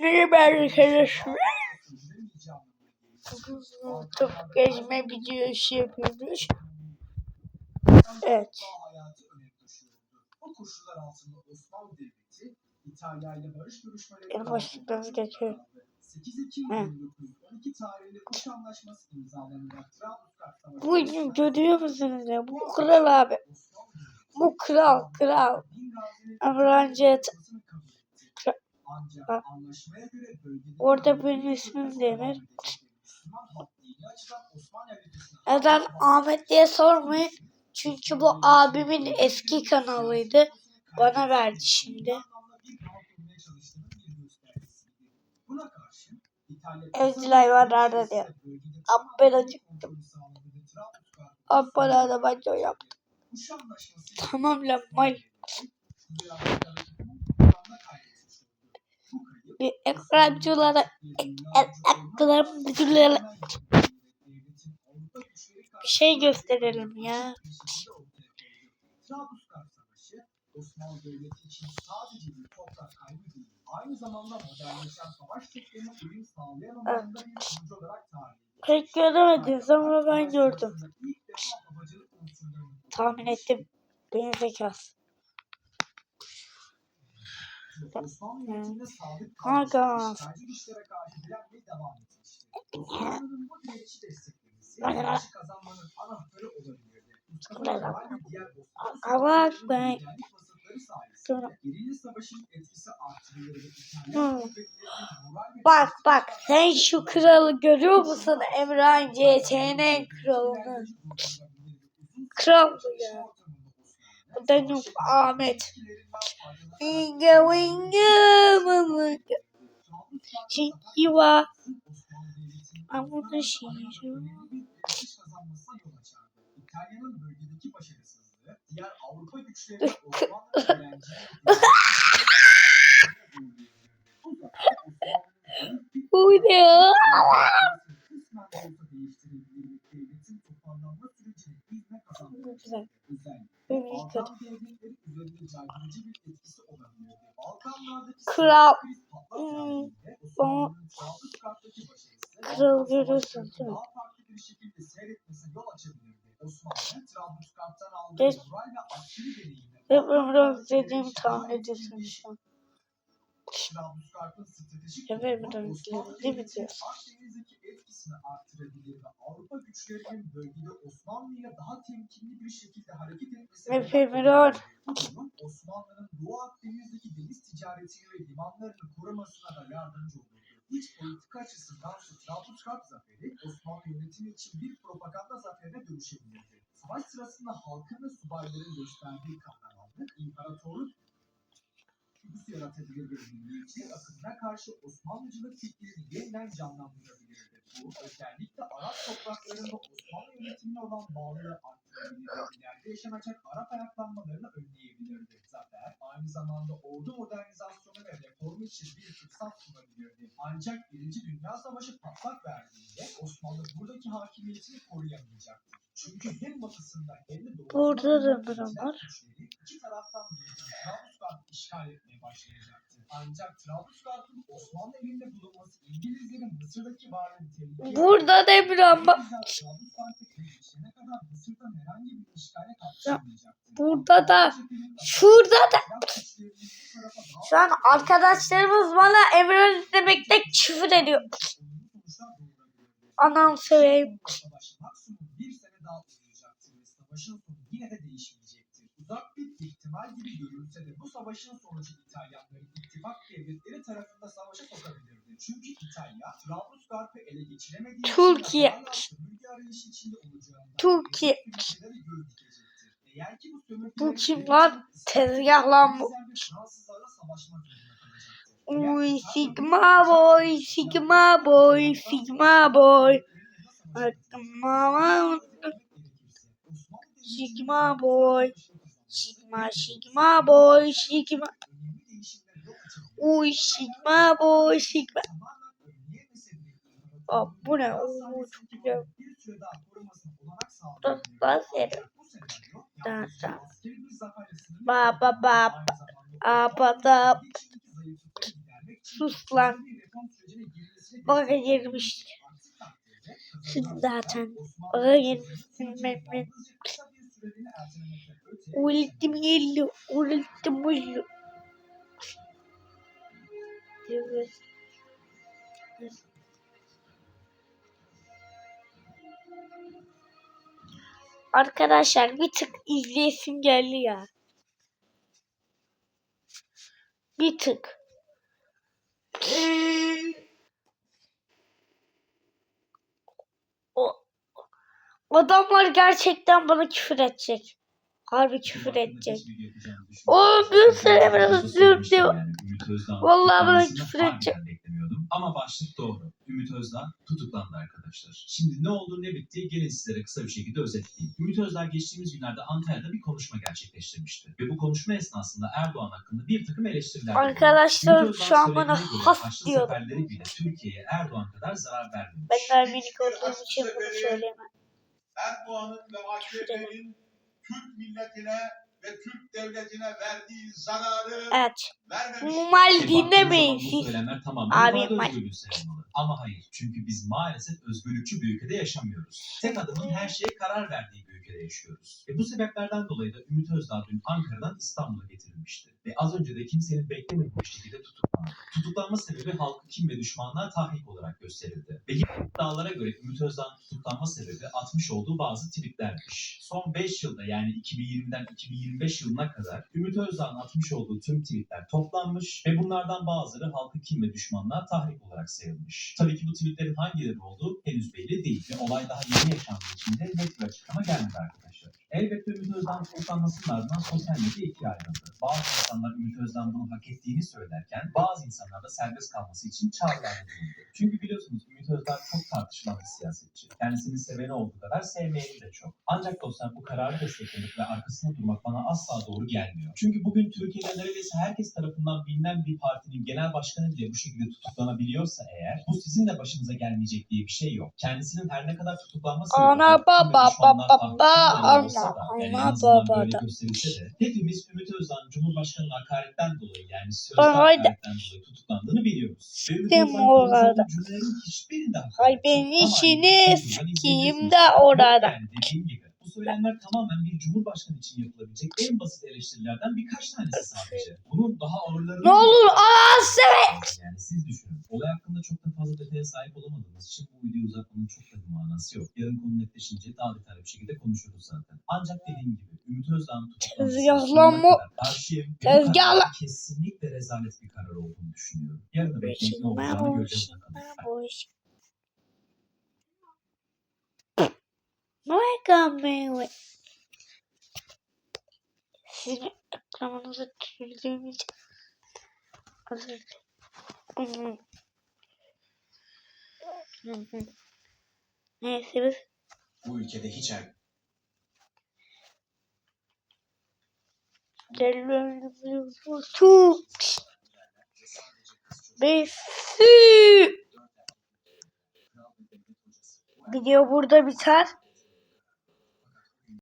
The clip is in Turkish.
Merhaba arkadaşlar. Bugün top gezme videosu yapıyoruz. Evet. En başlıklarınızı geçiyor. 8 Ekim Hı. 1912 tarihinde Kuş Anlaşması imzalanarak Trablusgarp Savaşı Bu görüyor musunuz ya? Bu kral abi. Bu kral, kral. Emrancet. Bak. Orada benim ismim Demir. Neden Ahmet diye sormayın. Çünkü bu abimin eski kanalıydı. Bana verdi şimdi. Evcil hayvanlarda diyor. Abi ben acıktım. Bana da ben de yaptım. Tamam lan mal. Bir ekranculara ekranculara bir şey gösterelim ya. Osmanlı Devleti için sadece bir toprak kaybı değil, aynı zamanda modernleşen savaş tarihe Pek göremediniz ama ben gördüm. Tahmin ettim. Benim zekası. Aga savaşçılarının ben. Bak bak sen şu kralı görüyor musun Emrah CTN kralını? Kral bu ya. Bu da Nuh Ahmet. Inga winga mama. Şiva. Amuda şiir. İtalya'nın bölgedeki başarısızlığı diğer Bu ne ya? Güzel. Kötü. Kral. Hmm, bana- Kral görüyorsun değil mi? Hep Emrah dediğimi tahmin ediyorsun şu an. Değil mi Devleti'nin diyorsun? Akdeniz'deki etkisini artırabilir ve Avrupa güçlerinin bölgede Osmanlı'ya daha temkinli bir şekilde hareket etmesi Osmanlı'nın Doğu Akdeniz'deki deniz ticaretini ve limanlarını korumasına da yardımcı olurdu. İç politika açısından Trablusgarp zaferi Osmanlı yönetimi için bir propaganda zaferine dönüşebilirdi. Savaş sırasında halkın ve subayların gösterdiği kahramanlık imparatorluk duygusu yaratabilir ve milliyetçilik akımına karşı Osmanlıcılık fikrini yeniden canlandırabilirdi. Bu özellikle Arap topraklarında Osmanlı yönetimine olan bağlılığı arttırabilir ve ileride yaşanacak Arap ayaklanmalarını önleyebilirdi. Zafer aynı zamanda ordu modernizasyonu ve reformu için bir fırsat sunabilirdi. Ancak Birinci Dünya Savaşı patlak verdiğinde Osmanlı buradaki hakimiyetini koruyamayacaktı. Çünkü hem batısında hem de doğusunda Burada da var. iki taraftan birden Trablusgarp'ı işgal etmeye başlayacaktı. Ancak Trablusgarp'ın Osmanlı elinde bulunması İngilizlerin Mısır'daki varlığını Burada da Emrah bak. Burada da. Şurada da. Şu an arkadaşlarımız bana Emrah demekte küfür ediyor. Anam seveyim. Savaşın yine de değişmeyecektir. Uzak bir ihtimal gibi görülse de bu savaşın sonucu İtalyanları ittifak devletleri tarafında savaşa sokabilirdi. Çünkü İtalya, Trablusgarp'ı ele geçiremediği Türkiye. Türkiye. Eğer ki bu sömürgeler Bu kim lan? Tezgah lan bu. İngilizler ve Fransızlarla savaşmak zorunda kalacaktır. Uy Sigma boy, Sigma boy, Sigma boy. Sigma, Sigma boy. Sigma, Sigma boy, Sigma. Uy Sigma boy, Sigma. Aa, bu ne? Oo, çok güzel. Burası daha serin. Da, da. Ba ba ba ba. Da. sus lan. Bana girmiş. Şimdi zaten bana girmişsin ben. Ultim geliyor. Ultim geliyor. Arkadaşlar bir tık izleyesim geldi ya. Bir tık. O adamlar gerçekten bana küfür edecek. Harbi küfür edecek. O bir sene biraz üzüldü. Vallahi bana küfür edecek. Beklemiyordum. Ama başlık doğru. Ümit Özdağ tutuklandı arkadaşlar. Şimdi ne oldu ne bitti gelin sizlere kısa bir şekilde özetleyeyim. Ümit Özdağ geçtiğimiz günlerde Antalya'da bir konuşma gerçekleştirmişti. Ve bu konuşma esnasında Erdoğan hakkında bir takım eleştiriler. Arkadaşlar şu an bana has diyor. seferleri bile Türkiye'ye Erdoğan kadar zarar vermemiş. Ben Ermenik olduğum için bunu söyleyemem. Erdoğan'ın ve AKP'nin Türk milletine ve Türk devletine verdiği zararı Evet. vermemiş. Mal dinlemeyin siz. Abi, ifade ma- özgürlüğü sayılmalı. Ama hayır. Çünkü biz maalesef özgürlükçü bir ülkede yaşamıyoruz. Tek adamın her şeye karar verdiği bir ülkede yaşıyoruz. Ve bu sebeplerden dolayı da Ümit Özdağ dün Ankara'dan İstanbul'a getirilmişti. Ve az önce de kimsenin beklemediği bir şekilde tutuklandı. Tutuklanma sebebi halkı kim ve düşmanlığa tahrik olarak gösterildi. Ve iddialara göre Ümit Özdağ'ın tutuklanma sebebi atmış olduğu bazı tweetlermiş. Son 5 yılda yani 2020'den 2025 yılına kadar Ümit Özdağ'ın atmış olduğu tüm tweetler toplanmış ve bunlardan bazıları halkı kim ve düşmanlığa tahrik olarak sayılmış. Tabii ki bu tweetlerin hangileri olduğu henüz belli değil ve olay daha yeni yaşandığı için de net bir açıklama gelmedi arkadaşlar. Elbette Ümit Özdağ'ın tutuklanmasının ardından sosyal medya ikiye ayrıldı. Bazı insanlar Ümit Özdağ'ın bunu hak ettiğini söylerken bazı insanlar da serbest kalması için çağrılarda bulundu. Çünkü biliyorsunuz Ümit Özdağ çok tartışılan bir siyasetçi. Kendisini seveni olduğu kadar sevmeyeni de çok. Ancak dostlar bu kararı desteklemek ve arkasında durmak bana asla doğru gelmiyor. Çünkü bugün Türkiye'de neredeyse herkes tarafından bilinen bir partinin genel başkanı bile bu şekilde tutuklanabiliyorsa eğer bu sizin de başınıza gelmeyecek diye bir şey yok. Kendisinin her ne kadar tutuklanma sebebi Ana baba baba baba da, yani en ana azından baba böyle da. gösterilse de hepimiz Ümit Özdağ'ın Cumhurbaşkanı'nın hakaretten dolayı yani sözde Haydi. hakaretten dolayı tutuklandığını biliyoruz. Konuştuğu orada. cümlelerin hiçbirinde hakaret Hay yok. ben Ama işini hani de orada. Dediğim gibi söylemler tamamen bir cumhurbaşkanı için yapılabilecek en basit eleştirilerden birkaç tanesi sadece. Bunun daha ağırlarını... Ne olur aa Yani siz düşünün. Olay hakkında çok da fazla detaya sahip olamadığımız için bu videoyu uzatmanın çok da bir manası yok. Yarın konu netleşince daha detaylı bir şekilde konuşuruz zaten. Ancak dediğim gibi Ümit Özdağ'ın Tezgahlanma- karşıyım. Tezgahla- kesinlikle rezalet bir karar olduğunu düşünüyorum. Yarın da bekleyip ne olacağını göreceğiz Welcome Sizin ekranınızı çizdiğim için özür dilerim. Neyse biz Bu ülkede hiç er. Video burada biter.